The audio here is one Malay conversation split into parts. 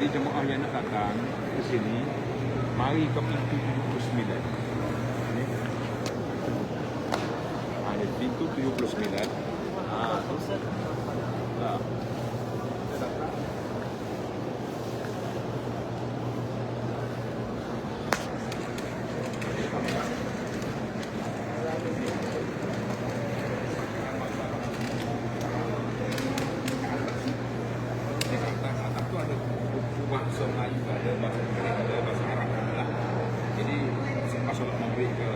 Jadi jemaah yang nak datang ke sini, mari ke pintu 79. Ini. Ha, ini pintu 79. Ha, tu Ha. Kita datang. Di atas atap tu ada bahasa Melayu, ada bahasa Inggeris, ada bahasa Arab lah. Jadi selepas solat maghrib ke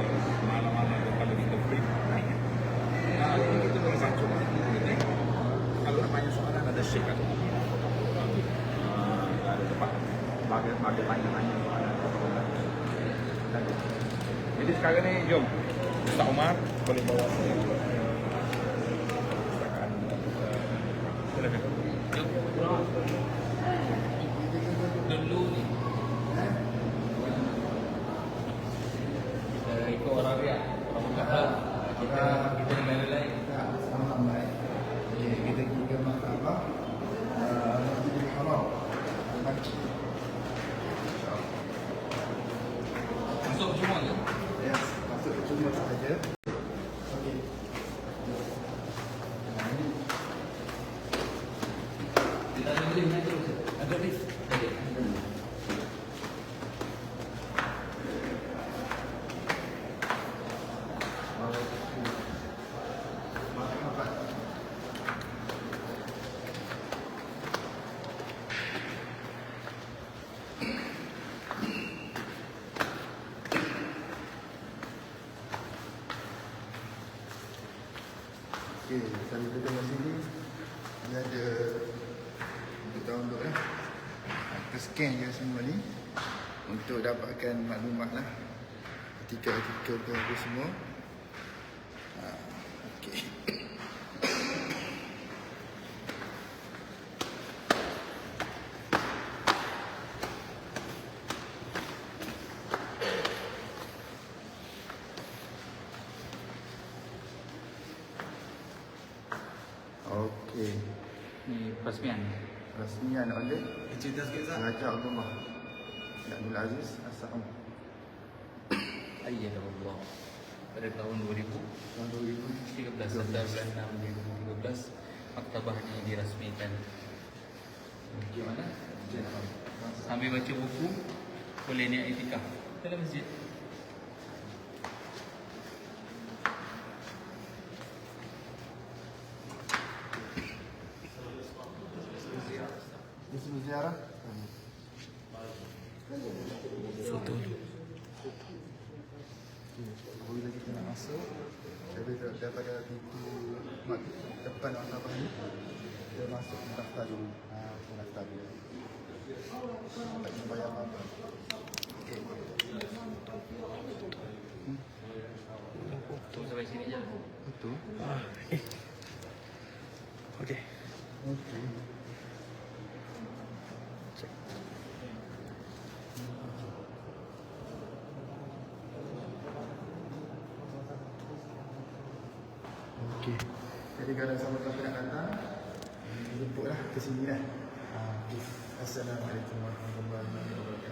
malam-malam ke kalau kita free. Nah, kita boleh baca ini. Kalau tanya soalan ada syekh. Ah, ada tempat bagi tanya-tanya. Jadi sekarang ni jom Ustaz Umar boleh bawa saya. Eh, Silakan. dulu ni kita ikut orang dia orang Mekah kita kita negara lain kita sama-sama baik. Okey, kita pergi ke mahkamah uh, Masjidil Haram. Makki. InsyaAllah. masuk semua ke Yes, masuk cuma sahaja. Okey. Nah, ini kita ada boleh naik terus ada lift ada mahkamah. Okey, saya duduk kat sini. Dia ada download lah. Kita scan je semua ni untuk dapatkan maklumat lah. Artikel-artikel tu apa semua. Ha, okey. Okey. ni peresmian Rasmian oleh Raja Abdullah. Abdul Aziz As-Sa'am Ayyah Allah pada tahun 2000 tahun 2013 13 bulan 6 2013 maktabah ini dirasmikan. Gimana sambil baca buku boleh niat itikaf. Dalam masjid Di sini ziarah foto dulu Apabila kita nak masuk Jadi daripada pintu mak- depan maktabah ni Kita masuk mendaftar dulu ha, Mendaftar dulu Tak kena bayar apa-apa Okey tunggu sampai sini je Betul Okey. Okey Okey. Jadi kalau siapa-siapa nak datang, jemputlah ke sini lah. Okay. Assalamualaikum warahmatullahi wabarakatuh.